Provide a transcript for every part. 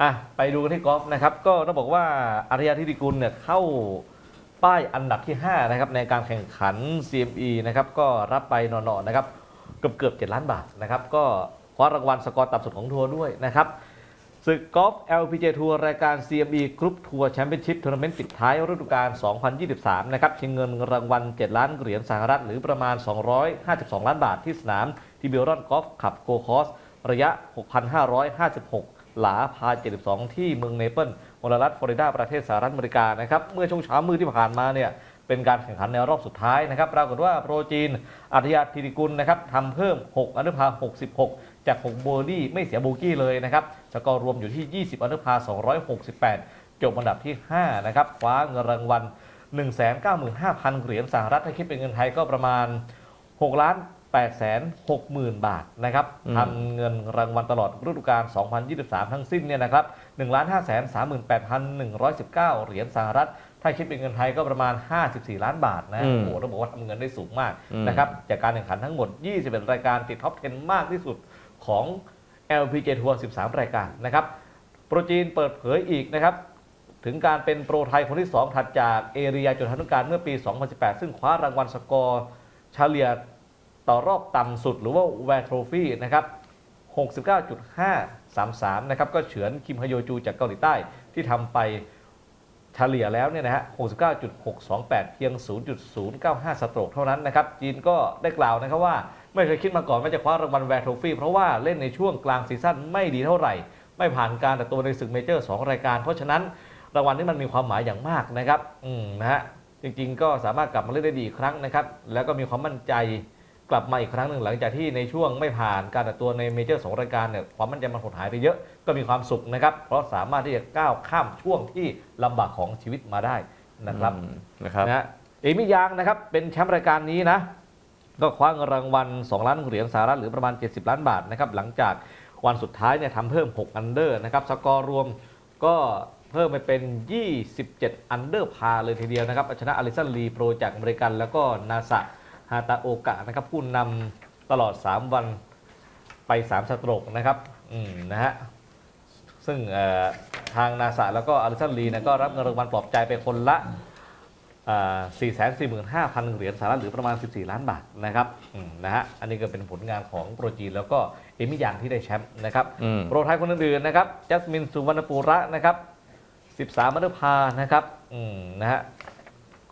อะไปดูกันที่กอล์ฟนะครับ ก็ต้องบอกว่าอารยาธิติกุลเนี่ยเข้าป้ายอันดับที่ 5 นะครับ ในการแข่งขัน CME นะครับ ก็รับไปหนอๆนะครับเกือบเกือบ7ล้านบาทนะครับ ก็คว้ารางวัลสกอร์ต่ำสุดของทัวร์ด้วยนะครับศึกกอล์ฟ LPG ทัวร์รายการ CME Group Tour Championship Tournament ปิดท้ายฤดูกาล 2023 นะครับชิงเงินรางวัล 7 ล้านเหรียญสหรัฐ หรือประมาณ 252 ล้านบาทที่สนามทีเบลรอนกอล์ฟขับโกคอสระยะ 6,556 หลาพา 72 ที่เมืองเนเปิลมลรัฐฟลอริดาประเทศสหรัฐอเมริกานะครับเมื่อช่วงเช้ามืดที่ผ่านมาเนี่ยเป็นการแข่งขันในรอบสุดท้ายนะครับปรากฏว่าโปรจีนอัธยาธิติกุลนะครับทำเพิ่ม 6 อนุภา 66 จาก 6 โบดี้ไม่เสียโบกี้เลยนะครับสกอร์รวมอยู่ที่ 20 อนุภา 268 จบอันดับที่ 5 นะครับคว้าเงินรางวัล 195,000 เหรียญสหรัฐถ้าคิดเป็นเงินไทยก็ประมาณ 6 ล้าน 8แสน60,000 บาทนะครับอืมทำเงินรางวัลตลอดฤดูกาล 2023 ทั้งสิ้นเนี่ยนะครับ1ล้าน5แสน38,119 เหรียญสหรัฐ ถ้าคิดเป็นเงินไทยก็ประมาณ 54 ล้านบาทนะอืมโอ้โหต้องบอกว่าทำเงินได้สูงมากอืมนะครับ จากการแข่งขันทั้งหมด 21 รายการติดท็อป 10 มากที่สุดของ LPG ทัวร์ 13 รายการนะครับ โปรจีนเปิดเผยอีกนะครับถึงการเป็นโปรไทยคนที่ 2 ถัดจากเอเรียจุฑานุการเมื่อปี 2018 ซึ่งคว้ารางวัลสกอร์เฉลี่ย ต่อรอบต่ำสุดหรือว่าแวร์โทรฟี่นะครับ69.533 นะครับ ก็เฉือนคิมฮโยจูจากเกาหลีใต้ที่ทำไปเฉลี่ยแล้วเนี่ยนะฮะ 69.628 เพียง 0.095 สโตรกเท่านั้นนะครับ จีนก็ได้กล่าวนะครับว่าไม่เคยคิดมาก่อนว่าจะคว้ารางวัลแวร์โทรฟี่เพราะว่าเล่นในช่วงกลางซีซั่นไม่ดีเท่าไหร่ ไม่ผ่านการแต่ตัวในศึกเมเจอร์ 2 รายการ เพราะฉะนั้นรางวัลนี้มันมีความหมายอย่างมากนะครับ อืมนะฮะ จริงๆ ก็สามารถกลับมาเล่นได้ดีครั้งนะครับ แล้วก็มีความมั่นใจ ลับมาอีกครั้งหนึ่งหลังจากที่ในช่วงไม่ผ่านการแต่ตัวในเมเจอร์สองรายการเนี่ยความมั่นใจมันหดหายไปเยอะก็มีความสุขนะครับเพราะสามารถที่จะก้าวข้ามช่วงที่ลำบากของชีวิตมาได้นะครับอืมนะครับนะฮะเอมิยางนะครับเป็นแชมป์รายการนี้นะก็คว้าเงินรางวัล 2 ล้านเหรียญสหรัฐหรือประมาณ 70 ล้านบาทนะครับหลังจากวันสุดท้ายเนี่ยทำเพิ่ม 6 อันเดอร์นะครับสกอร์รวมก็เพิ่มไปเป็น 27 อันเดอร์พาเลยทีเดียวนะครับเอาชนะอลิสันลีโปรจากอเมริกันแล้วก็นาซา ฮาตาโอกะนะครับผู้นำตลอด 3 วันไป 3สโตรกนะครับอืมนะฮะซึ่งเอ่อทางนาซาแล้วก็อลิสันลีนะก็รับเงินรางวัลปลอบใจไปคนละ 4 4 5 0 0 0 เหรียญสหรัฐหรือประมาณ 14 ล้านบาทนะครับอืมนะฮะอันนี้ก็เป็นผลงานของโปรจีนแล้วก็เอมิยางที่ได้แชมป์นะครับอืมโปรไทยคนอื่นๆนะครับจัสมินสุวรรณปูระนะครับ13มัตพานะครับอืมนะฮะ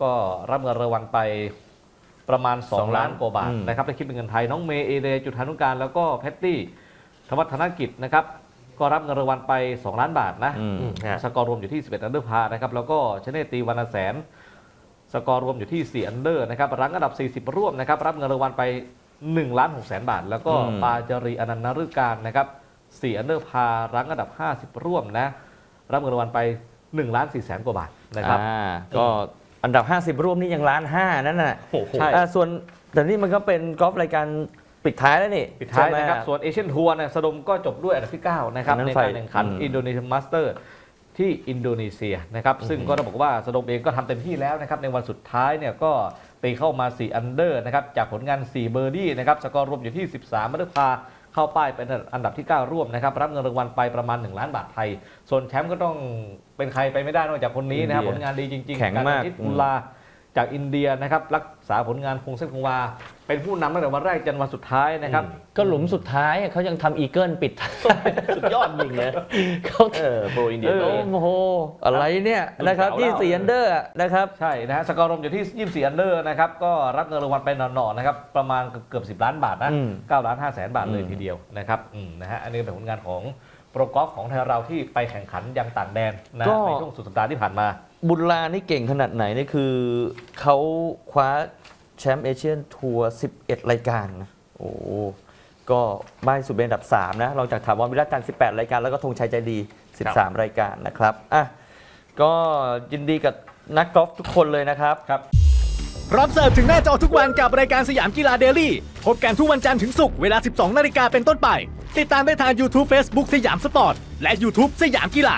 ก็รับเงินรางวัลไป ประมาณสอง2ล้าล้านนกว่าบาทอืมนะครับถ้าคิดเป็นเงินไทยน้องเมย์เอเดจุธานุการแล้วก็แพตตี้ธวัฒนกิจนะครับก็รับเงินรางวัลไป 2 ล้านบาทนะอืมฮะสกอร์รวมอยู่ที่ 11 อันเดอร์พานะครับแล้วก็ชเนตตีวรรณแสน สกอร์รวมอยู่ที่ 4 อันเดอร์นะครับรั้งอันดับ 40 ร่วมนะครับรับเงินรางวัลไป1ล้าน6แสนบาท แล้วก็อืมปาจารีอนันต์นฤการนะครับ4อันเดอร์พารั้งอันดับ 50 ร่วมนะรับเงินรางวัลไป1ล้าน4แสนกว่าบาทนะครับอ่าก็ อันดับ 50 ร่วมนี่ยังล้านห้านั่นน่ะโอ้โห ใช่ อ่าส่วนแต่นี่มันก็เป็นกอล์ฟรายการปิดท้ายแล้วนี่ปิดท้ายใช่ไหม นะครับ ส่วนเอเชียนทัวร์เนี่ยสะดมก็จบด้วยอันดับที่ 9 นะครับ อันนั้นในไฟการแข่งขันอืมอินโดนีเซียมาสเตอร์ที่อินโดนีเซียนะครับ ซึ่งก็ต้องบอกว่าสะดมเองก็ทำเต็มที่แล้วนะครับ ในวันสุดท้ายเนี่ยก็ตีเข้ามา 4 อันเดอร์นะครับ จากผลงาน 4 เบอร์ดี้นะครับ สกอร์รวมอยู่ที่ 13มัตพา เข้าป้ายเป็นอันดับที่ 9 ร่วมนะครับ รับเงินรางวัลไปประมาณ 1 ล้านบาทไทย ส่วนแชมป์ก็ต้องเป็นใครไปไม่ได้นอกจากคนนี้นะครับอิผนเดียลงานดีจริงๆแข็งมากรทิตอุลา จากอินเดียนะครับรักษาผลงานคงเส้นคงวา เป็นผู้นำตั้งแต่วันแรกจนวันสุดท้ายนะครับ ก็หลุมสุดท้ายเขายังทำอีเกิลปิดท้ายสุดยอดจริงเลยเขาเออโปรอินเดียเออโอ้โหอะไรเนี่ยนะครับเอาที่แล้วสี่อันเดอร์นะครับ ใช่นะฮะสกอร์รวมอยู่ที่24อันเดอร์นะครับ ก็รับเงินรางวัลไปหน่อๆนะครับ ประมาณเกือบ10ล้านบาทนะอืม9ล้าน5แสนบาทเลยอืมทีเดียวนะครับอืมนะฮะอันนี้เป็นผลงานของโปรกอล์ฟของไทยเราที่ไปแข่งขันยังต่างแดนนะในช่วงสุดสัปดาห์ที่ผ่านมา บุญลานี่เก่งขนาดไหนนี่คือเขาคว้าแชมป์เอเชียนทัวร์ 11 รายการนะโอ้โหก็บ้านสุดเป็นอันดับ 3 นะรองจากถาวรวิราชการ18 รายการ แล้วก็ธงชัยใจดี 13 รายการนะครับอะก็ยินดีกับนักกอล์ฟทุกคนเลยนะครับพร้อมเสิร์ฟถึงหน้าจอทุกวันกับรายการสยามกีฬาเดลี่พบกันทุกวันจันทร์ถึงศุกร์เวลา 12 นาฬิกาเป็นต้นไป ติดตามได้ทาง YouTube Facebook สยามสปอร์ต และ YouTube สยามกีฬา